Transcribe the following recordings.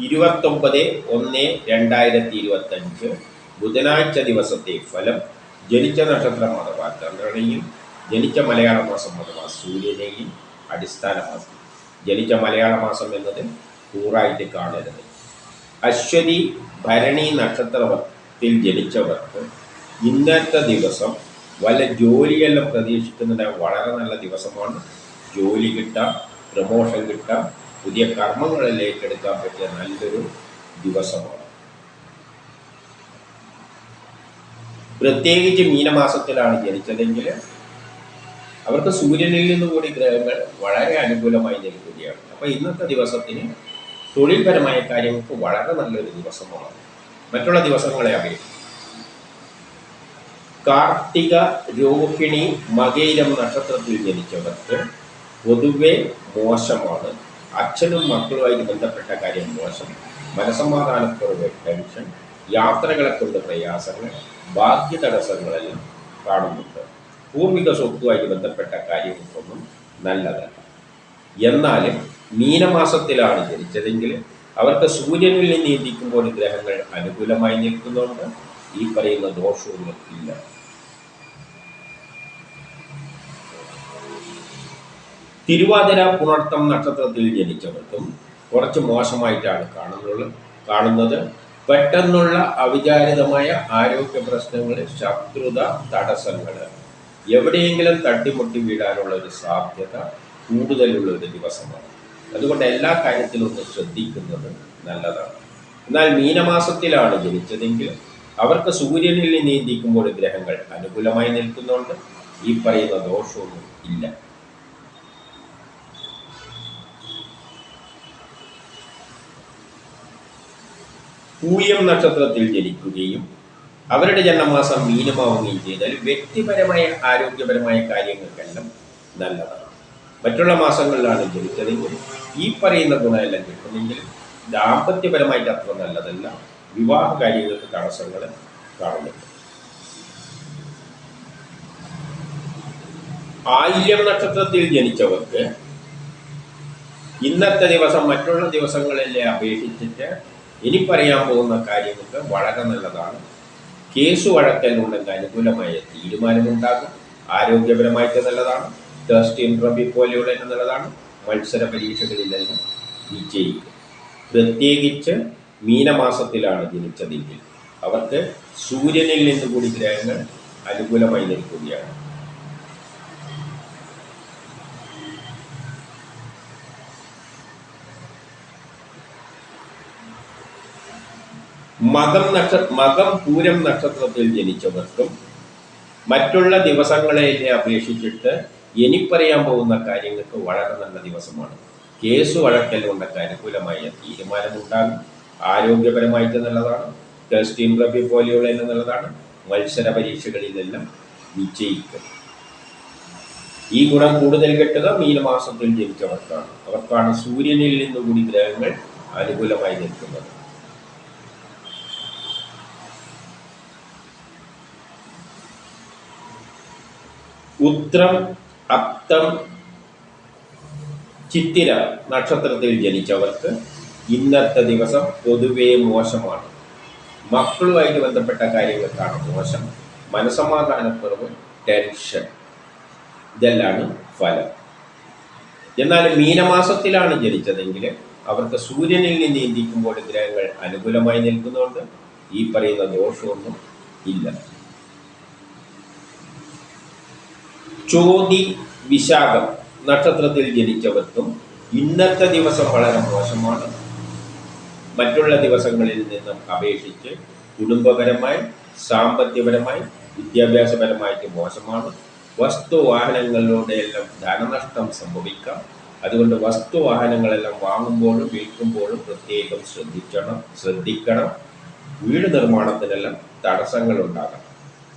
ഇരുപത്തൊമ്പത് ഒന്ന് രണ്ടായിരത്തി ഇരുപത്തഞ്ച് ബുധനാഴ്ച ദിവസത്തെ ഫലം ജനിച്ച നക്ഷത്രം അഥവാ ചന്ദ്രനെയും ജനിച്ച മലയാള മാസം അഥവാ സൂര്യനെയും അടിസ്ഥാനമാക്കി. ജനിച്ച മലയാള മാസം എന്നത് കൂറായിട്ട് കാണരുത്. അശ്വതി ഭരണി നക്ഷത്രത്തിൽ ജനിച്ചവർക്ക് ഇന്നത്തെ ദിവസം വല്ല ജോലിയെല്ലാം പ്രതീക്ഷിക്കുന്നുണ്ട് വളരെ നല്ല ദിവസമാണ്. ജോലി കിട്ടാം പ്രമോഷൻ കിട്ടാം പുതിയ കർമ്മങ്ങളിലേക്ക് ഏറ്റെടുക്കാൻ പറ്റിയ നല്ലൊരു ദിവസമാണ്. പ്രത്യേകിച്ച് മീനമാസത്തിലാണ് ജനിച്ചതെങ്കിൽ അവർക്ക് സൂര്യനിൽ നിന്ന് കൂടി ഗ്രഹങ്ങൾ വളരെ അനുകൂലമായി ജനിക്കുകയാണ്. അപ്പോൾ ഇന്നത്തെ ദിവസത്തിന് തൊഴിൽപരമായ കാര്യങ്ങൾക്ക് വളരെ നല്ലൊരു ദിവസമാണ്. മറ്റുള്ള ദിവസങ്ങളെ അപേക്ഷിച്ച്. കാർത്തിക രോഹിണി മകയിരം നക്ഷത്രത്തിൽ ജനിച്ചവർക്ക് പൊതുവെ മോശമാണ്. അച്ഛനും മക്കളുമായി ബന്ധപ്പെട്ട കാര്യം മോശം. മനസമാധാനക്കുറവ് ടെൻഷൻ യാത്രകളെ കൊണ്ട് പ്രയാസങ്ങൾ ബാഹ്യ തടസ്സങ്ങളെല്ലാം കാണുന്നുണ്ട്. പൂർവിക സ്വത്തുമായിട്ട് ബന്ധപ്പെട്ട കാര്യങ്ങൾക്കൊന്നും നല്ലതല്ല. എന്നാൽ മീനമാസത്തിലാണ് ജനിച്ചതെങ്കിൽ അവർക്ക് സൂര്യനിൽ നിന്ന് നീന്തിക്കുമ്പോൾ ഗ്രഹങ്ങൾ അനുകൂലമായി നിൽക്കുന്നുണ്ട്. ഈ പറയുന്ന ദോഷവും ഇല്ല. തിരുവാതിര പുണർത്തം നക്ഷത്രത്തിൽ ജനിച്ചവർക്കും കുറച്ച് മോശമായിട്ടാണ് കാണുന്നത് കാണുന്നത്. പെട്ടെന്നുള്ള അവിചാരിതമായ ആരോഗ്യ പ്രശ്നങ്ങൾ ശത്രുത തടസ്സങ്ങൾ എവിടെയെങ്കിലും തട്ടിമുട്ടി വീഴാനുള്ള ഒരു സാധ്യത കൂടുതലുള്ള ഒരു ദിവസമാണ്. അതുകൊണ്ട് എല്ലാ കാര്യത്തിലും ഒന്ന് ശ്രദ്ധിക്കുന്നത് നല്ലതാണ്. എന്നാൽ മീനമാസത്തിലാണ് ജനിച്ചതെങ്കിൽ അവർക്ക് സൂര്യനിൽ നീന്തിക്കുമ്പോൾ ഗ്രഹങ്ങൾ അനുകൂലമായി നിൽക്കുന്നുണ്ട്. ഈ പറയുന്ന ദോഷമൊന്നും ഇല്ല. പൂയം നക്ഷത്രത്തിൽ ജനിക്കുകയും അവരുടെ ജന്മമാസം മീനമാവുകയും ചെയ്താൽ വ്യക്തിപരമായ ആരോഗ്യപരമായ കാര്യങ്ങൾക്കെല്ലാം നല്ലതാണ്. മറ്റുള്ള മാസങ്ങളിലാണ് ജനിച്ചതെങ്കിൽ ഈ പറയുന്ന ഗുണമെല്ലാം കിട്ടുമെങ്കിൽ ദാമ്പത്യപരമായിട്ട് അത്ര നല്ലതല്ല. വിവാഹ കാര്യങ്ങൾക്ക് തടസ്സങ്ങൾ കാണുന്നുണ്ട്. ആയില്യം നക്ഷത്രത്തിൽ ജനിച്ചവർക്ക് ഇന്നത്തെ ദിവസം മറ്റുള്ള ദിവസങ്ങളിലെ അപേക്ഷിച്ചിട്ട് ഇനി പറയാൻ പോകുന്ന കാര്യങ്ങൾക്ക് വളരെ നല്ലതാണ്. കേസ് വഴക്കലിനുണ്ടെങ്കിൽ അനുകൂലമായ തീരുമാനമുണ്ടാകും. ആരോഗ്യപരമായിട്ട് നല്ലതാണ്. ടെസ്റ്റ് ഇൻട്രവ്യൂ പോലെയുള്ള നല്ലതാണ്. മത്സര പരീക്ഷകളിലെല്ലാം വിജയിക്കും. പ്രത്യേകിച്ച് മീനമാസത്തിലാണ് ജനിച്ചതെങ്കിൽ അവർക്ക് സൂര്യനിൽ നിന്ന് കൂടി ഗ്രഹങ്ങൾ അനുകൂലമായി നിൽക്കുകയാണ്. മകം നക്ഷ മകം പൂരം നക്ഷത്രത്തിൽ ജനിച്ചവർക്കും മറ്റുള്ള ദിവസങ്ങളെ അപേക്ഷിച്ചിട്ട് ഇനി പറയാൻ പോകുന്ന കാര്യങ്ങൾക്ക് വളരെ നല്ല ദിവസമാണ്. കേസ് വഴക്കൽ കൊണ്ടൊക്കെ അനുകൂലമായ തീരുമാനമുണ്ടാകും. ആരോഗ്യപരമായിട്ട് നല്ലതാണ്. ടെസ്റ്റ് ഇൻട്രവ്യൂ പോലെയുള്ള നല്ലതാണ്. മത്സര പരീക്ഷകളിലെല്ലാം വിജയിക്കും. ഈ ഗുണം കൂടുതൽ കിട്ടുക മീനമാസത്തിൽ ജനിച്ചവർക്കാണ്. അവർക്കാണ് സൂര്യനിൽ നിന്നുകൂടി ഗ്രഹങ്ങൾ അനുകൂലമായി നിൽക്കുന്നത്. ഉത്രം അപ്തം ചിത്തിര നക്ഷത്രത്തിൽ ജനിച്ചവർക്ക് ഇന്നത്തെ ദിവസം പൊതുവേ മോശമാണ്. മക്കളുമായിട്ട് ബന്ധപ്പെട്ട കാര്യങ്ങൾക്കാണ് മോശം. മനസമാധാനക്കുറവ് ടെൻഷൻ. ഇതെല്ലാണ് ഫലം. എന്നാൽ മീനമാസത്തിലാണ് ജനിച്ചതെങ്കിൽ അവർക്ക് സൂര്യനിൽ നിന്ന് ഇന്ത്യക്കുമ്പോൾ ഗ്രഹങ്ങൾ അനുകൂലമായി നിൽക്കുന്നുണ്ട്. ഈ പറയുന്ന ദോഷമൊന്നും ഇല്ല. ചോതി വിശാഖം നക്ഷത്രത്തിൽ ജനിച്ചവർക്കും ഇന്നത്തെ ദിവസം വളരെ മോശമാണ്. മറ്റുള്ള ദിവസങ്ങളിൽ നിന്നും അപേക്ഷിച്ച് കുടുംബപരമായി സാമ്പത്തികപരമായി വിദ്യാഭ്യാസപരമായിട്ട് മോശമാണ്. വസ്തു വാഹനങ്ങളിലൂടെയെല്ലാം ധനനഷ്ടം സംഭവിക്കാം. അതുകൊണ്ട് വസ്തു വാഹനങ്ങളെല്ലാം വാങ്ങുമ്പോഴും വിൽക്കുമ്പോഴും പ്രത്യേകം ശ്രദ്ധിക്കണം ശ്രദ്ധിക്കണം. വീട് നിർമ്മാണത്തിനെല്ലാം തടസ്സങ്ങൾ ഉണ്ടാകണം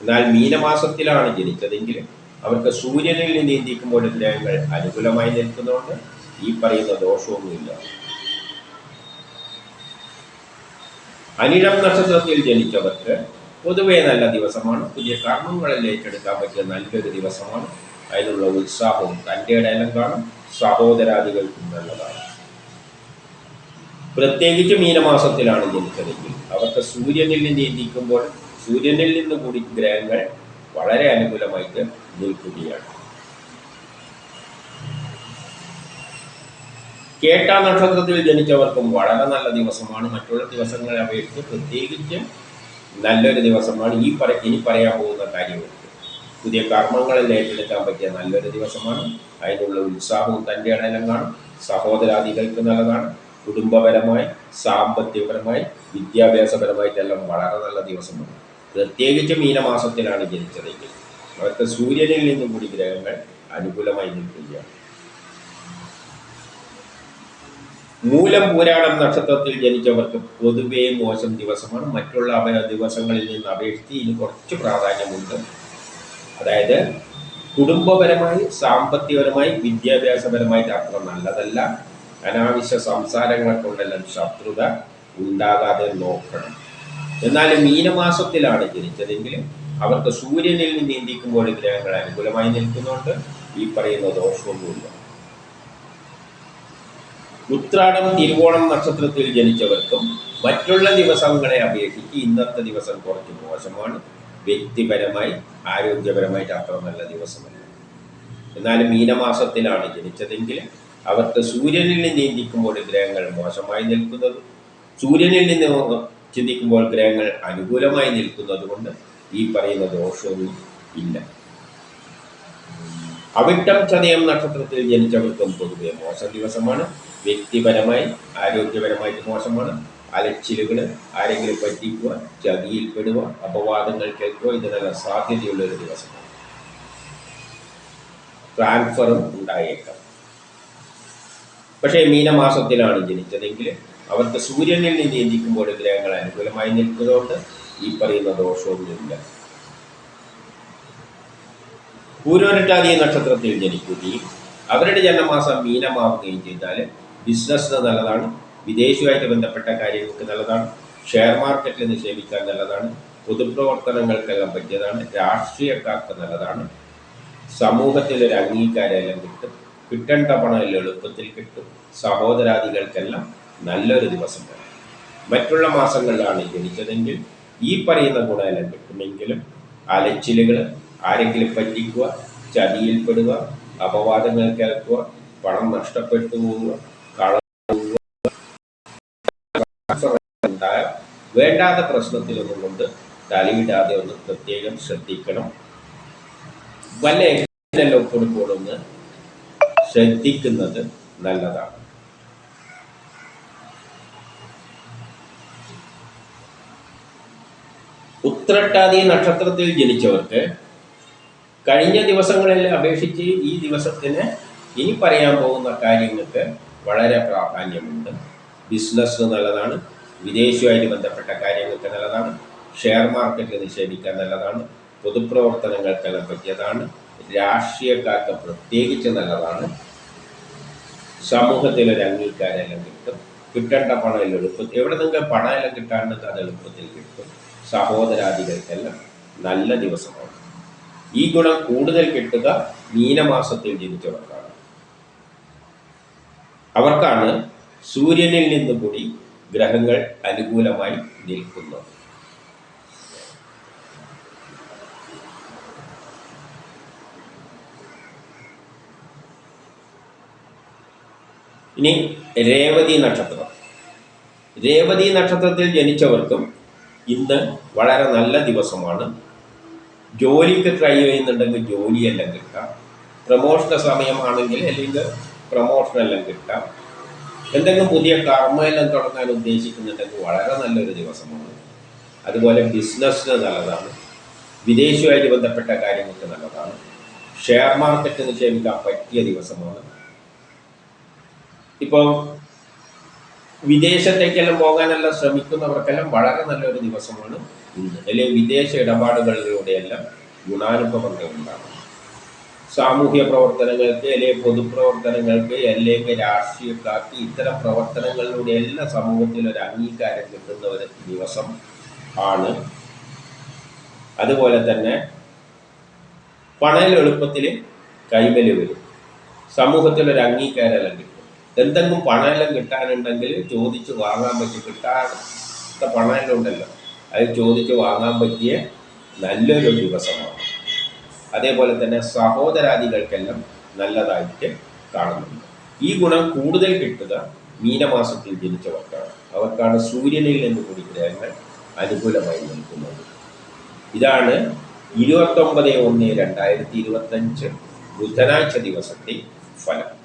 എന്നാൽ മീനമാസത്തിലാണ് ജനിച്ചതെങ്കിൽ അവർക്ക് സൂര്യനിൽ നിന്ന് ഇന്ത്യക്കുമ്പോൾ ഗ്രഹങ്ങൾ അനുകൂലമായി നിൽക്കുന്നതുകൊണ്ട് ഈ പറയുന്ന ദോഷമൊന്നുമില്ല. അനിഴം നക്ഷത്രത്തിൽ ജനിച്ചവർക്ക് പൊതുവെ നല്ല ദിവസമാണ്. പുതിയ കർമ്മങ്ങളിൽ ഏറ്റെടുക്കാൻ പറ്റിയ നല്ലൊരു ദിവസമാണ്. അതിനുള്ള ഉത്സാഹവും തന്റെ ഇടയിലും കാണും. സഹോദരാദികൾക്കും നല്ലതാണ്. പ്രത്യേകിച്ച് മീനമാസത്തിലാണ് ജനിച്ചതെങ്കിൽ അവർക്ക് സൂര്യനിൽ നിന്ന് ചിന്തിക്കുമ്പോൾ സൂര്യനിൽ നിന്ന് കൂടി ഗ്രഹങ്ങൾ വളരെ അനുകൂലമായിട്ട് നിൽക്കുകയാണ് കേട്ട നക്ഷത്രത്തിൽ ജനിച്ചവർക്കും വളരെ നല്ല ദിവസമാണ്. മറ്റുള്ള ദിവസങ്ങളെ അപേക്ഷിച്ച് പ്രത്യേകിച്ച് നല്ലൊരു ദിവസമാണ്. ഈ പറ ഇനി പറയാൻ പോകുന്ന കാര്യങ്ങൾക്ക് പുതിയ കർമ്മങ്ങളിൽ ഏറ്റെടുക്കാൻ പറ്റിയ നല്ലൊരു ദിവസമാണ്. അതിനുള്ള ഉത്സാഹവും തന്റെ ഇടയിലും കാണും. സഹോദരാദികൾക്ക് നല്ലതാണ് കുടുംബപരമായി സാമ്പത്തികപരമായി വിദ്യാഭ്യാസപരമായിട്ടെല്ലാം വളരെ നല്ല ദിവസമാണ്. പ്രത്യേകിച്ച് മീനമാസത്തിലാണ് ജനിച്ചതെങ്കിൽ അവർക്ക് സൂര്യനിൽ നിന്നും കൂടി ഗ്രഹങ്ങൾ അനുകൂലമായി നിൽക്കുകയാണ്. മൂലം പൂരാടം നക്ഷത്രത്തിൽ ജനിച്ചവർക്ക് പൊതുവേ മോശം ദിവസമാണ്. മറ്റുള്ള ദിവസങ്ങളിൽ നിന്ന് അപേക്ഷിച്ച് ഇതിന് കുറച്ച് പ്രാധാന്യമുണ്ട്. അതായത് കുടുംബപരമായി സാമ്പത്തികപരമായി വിദ്യാഭ്യാസപരമായിട്ട് അത്ര നല്ലതല്ല. അനാവശ്യ സംസാരങ്ങളെ കൊണ്ടെല്ലാം ശത്രുത ഉണ്ടാകാതെ നോക്കണം. എന്നാൽ മീനമാസത്തിലാണ് ജനിച്ചതെങ്കിൽ അവർക്ക് സൂര്യനിൽ നിന്ന് ഗ്രഹങ്ങൾ അനുകൂലമായി നിൽക്കുന്നുണ്ട്. ഈ പറയുന്ന ദോഷമൊന്നുമില്ല ഉത്രാടം തിരുവോണം നക്ഷത്രത്തിൽ ജനിച്ചവർക്കും മറ്റുള്ള ദിവസങ്ങളെ അപേക്ഷിച്ച് ഇന്നത്തെ ദിവസം കുറച്ച് മോശമാണ്. വ്യക്തിപരമായി ആരോഗ്യപരമായിട്ട് അത്ര നല്ല ദിവസമല്ല. എന്നാലും മീനമാസത്തിലാണ് ജനിച്ചതെങ്കിൽ അവർക്ക് സൂര്യനിൽ നിന്ന് ചിന്തിക്കുമ്പോൾ ഗ്രഹങ്ങൾ മോശമായി നിൽക്കുന്നത് സൂര്യനിൽ നിന്ന് ചിന്തിക്കുമ്പോൾ ഗ്രഹങ്ങൾ അനുകൂലമായി നിൽക്കുന്നത് കൊണ്ട് ഈ പറയുന്ന ദോഷവും ഇല്ല. അവിട്ടം ചതയം നക്ഷത്രത്തിൽ ജനിച്ചവർക്കും പൊതുവെ മോശം ദിവസമാണ്. വ്യക്തിപരമായി ആരോഗ്യപരമായിട്ട് മോശമാണ്. അലച്ചിലുകൾ ആരെങ്കിലും പറ്റിക്കുക ചതിയിൽപ്പെടുക അപവാദങ്ങൾ കേൾക്കുക ഇതിനെല്ലാം സാധ്യതയുള്ള ഒരു ദിവസമാണ്. ട്രാൻസ്ഫറും ഉണ്ടായേക്കാം. പക്ഷേ മീനമാസത്തിലാണ് ജനിച്ചതെങ്കിൽ അവർക്ക് സൂര്യനിൽ നിന്ന് ചിന്തിക്കുമ്പോൾ ഗ്രഹങ്ങൾ അനുകൂലമായി നിൽക്കുന്നതുകൊണ്ട് ഈ പറയുന്ന ദോഷമൊന്നുമില്ല. പൂരോരട്ടാതി നക്ഷത്രത്തിൽ ജനിക്കുകയും അവരുടെ ജന്മമാസം മീനമാവുകയും ചെയ്താൽ ബിസിനസ്സിന് നല്ലതാണ് വിദേശവുമായിട്ട് ബന്ധപ്പെട്ട കാര്യങ്ങൾക്ക് നല്ലതാണ് ഷെയർ മാർക്കറ്റിൽ നിക്ഷേപിക്കാൻ നല്ലതാണ് പൊതുപ്രവർത്തനങ്ങൾക്കെല്ലാം പറ്റിയതാണ് രാഷ്ട്രീയക്കാർക്ക് നല്ലതാണ്. സമൂഹത്തിൽ ഒരു അംഗീകാരമെല്ലാം കിട്ടും കിട്ടേണ്ട പണം എളുപ്പത്തിൽ കിട്ടും സഹോദരാദികൾക്കെല്ലാം നല്ലൊരു ദിവസമാണ് മറ്റുള്ള മാസങ്ങളിലാണ് ജനിച്ചതെങ്കിൽ ഈ പറയുന്ന ഗുണമെല്ലാം കിട്ടുമെങ്കിലും അലച്ചിലുകൾ ആരെങ്കിലും പറ്റിക്കുക ചതിയിൽപ്പെടുക അപവാദങ്ങൾ കേൾക്കുക പണം നഷ്ടപ്പെട്ടു പോവുക കള ഉണ്ടായ വേണ്ടാത്ത പ്രശ്നത്തിലൊന്നും കൊണ്ട് തലയിടാതെ ഒന്ന് പ്രത്യേകം ശ്രദ്ധിക്കണം. വല്ല എല്ലാം കൊടുക്കുമ്പോഴൊന്ന് ശ്രദ്ധിക്കുന്നത് നല്ലതാണ്. ഉത്രട്ടാതി നക്ഷത്രത്തിൽ ജനിച്ചവർക്ക് കഴിഞ്ഞ ദിവസങ്ങളിൽ അപേക്ഷിച്ച് ഈ ദിവസത്തിന് ഇനി പറയാൻ പോകുന്ന കാര്യങ്ങൾക്ക് വളരെ പ്രാധാന്യമുണ്ട്. ബിസിനസ് നല്ലതാണ് വിദേശവുമായിട്ട് ബന്ധപ്പെട്ട കാര്യങ്ങൾക്ക് നല്ലതാണ് ഷെയർ മാർക്കറ്റിൽ നിക്ഷേപിക്കാൻ നല്ലതാണ് പൊതുപ്രവർത്തനങ്ങൾക്കെല്ലാം പറ്റിയതാണ് രാഷ്ട്രീയക്കാർക്ക് പ്രത്യേകിച്ച് നല്ലതാണ്. സമൂഹത്തിലൊരു അംഗീകാരം എല്ലാം കിട്ടും കിട്ടേണ്ട പണം എല്ലാം എളുപ്പത്തിൽ എവിടെ നിങ്ങൾക്ക് പണം എല്ലാം കിട്ടാണ്ട് അത് എളുപ്പത്തിൽ കിട്ടും. സഹോദരാദികൾക്കെല്ലാം നല്ല ദിവസമാണ്. ഈ ഗുണം കൂടുതൽ കിട്ടുക മീനമാസത്തിൽ ജനിച്ചവർക്കാണ് അവർക്കാണ് സൂര്യനിൽ നിന്നും കൂടി ഗ്രഹങ്ങൾ അനുകൂലമായി നിൽക്കുന്നത്. ഇനി രേവതി നക്ഷത്രം. രേവതി നക്ഷത്രത്തിൽ ജനിച്ചവർക്കും ഇന്ന് വളരെ നല്ല ദിവസമാണ്. ജോലിക്ക് ട്രൈ ചെയ്യുന്നുണ്ടെങ്കിൽ ജോലിയെല്ലാം കിട്ടാം. പ്രമോഷണ സമയമാണെങ്കിൽ അല്ലെങ്കിൽ പ്രമോഷനെല്ലാം കിട്ടാം. എന്തെങ്കിലും പുതിയ കർമ്മയെല്ലാം തുടങ്ങാൻ ഉദ്ദേശിക്കുന്നുണ്ടെങ്കിൽ വളരെ നല്ലൊരു ദിവസമാണ്. അതുപോലെ ബിസിനസ്സിന് നല്ലതാണ്. വിദേശവുമായിട്ട് ബന്ധപ്പെട്ട കാര്യങ്ങൾക്ക് നല്ലതാണ്. ഷെയർ മാർക്കറ്റ് നിക്ഷേപിക്കാൻ പറ്റിയ ദിവസമാണ്. ഇപ്പോൾ വിദേശത്തേക്കെല്ലാം പോകാനെല്ലാം ശ്രമിക്കുന്നവർക്കെല്ലാം വളരെ നല്ലൊരു ദിവസമാണ് ഇന്ന്. അല്ലെങ്കിൽ വിദേശ ഇടപാടുകളിലൂടെയെല്ലാം ഗുണാനുഭവങ്ങൾ ഉണ്ടാകും സാമൂഹ്യ പ്രവർത്തനങ്ങൾക്ക് അല്ലെങ്കിൽ പൊതുപ്രവർത്തനങ്ങൾക്ക് അല്ലെങ്കിൽ രാഷ്ട്രീയക്കാർക്ക് ഇത്തരം പ്രവർത്തനങ്ങളിലൂടെ എല്ലാ സമൂഹത്തിൽ ഒരു അംഗീകാരം കിട്ടുന്ന ഒരു ദിവസം ആണ്. അതുപോലെ തന്നെ പണം എളുപ്പത്തിൽ കൈമൽ വരും. സമൂഹത്തിൽ ഒരു കിട്ടും. എന്തെങ്കിലും പണമെല്ലാം കിട്ടാനുണ്ടെങ്കിൽ ചോദിച്ച് വാങ്ങാൻ പറ്റി കിട്ടാത്ത പണമെല്ലാം ഉണ്ടല്ലോ. അത് ചോദിച്ച് വാങ്ങാൻ പറ്റിയ നല്ലൊരു ദിവസമാണ്. അതേപോലെ തന്നെ സഹോദരാദികൾക്കെല്ലാം നല്ലതായിട്ട് കാണുന്നുണ്ട്. ഈ ഗുണം കൂടുതൽ കിട്ടുക മീനമാസത്തിൽ ജനിച്ചവർക്കാണ്. അവർക്കാണ് സൂര്യനിൽ നിന്ന് കൂടി ഗ്രഹങ്ങൾ അനുകൂലമായി നിൽക്കുന്നത്. ഇതാണ് ഇരുപത്തൊമ്പത് ഒന്ന് രണ്ടായിരത്തി ഇരുപത്തഞ്ച് ബുധനാഴ്ച ദിവസത്തെ ഫലം.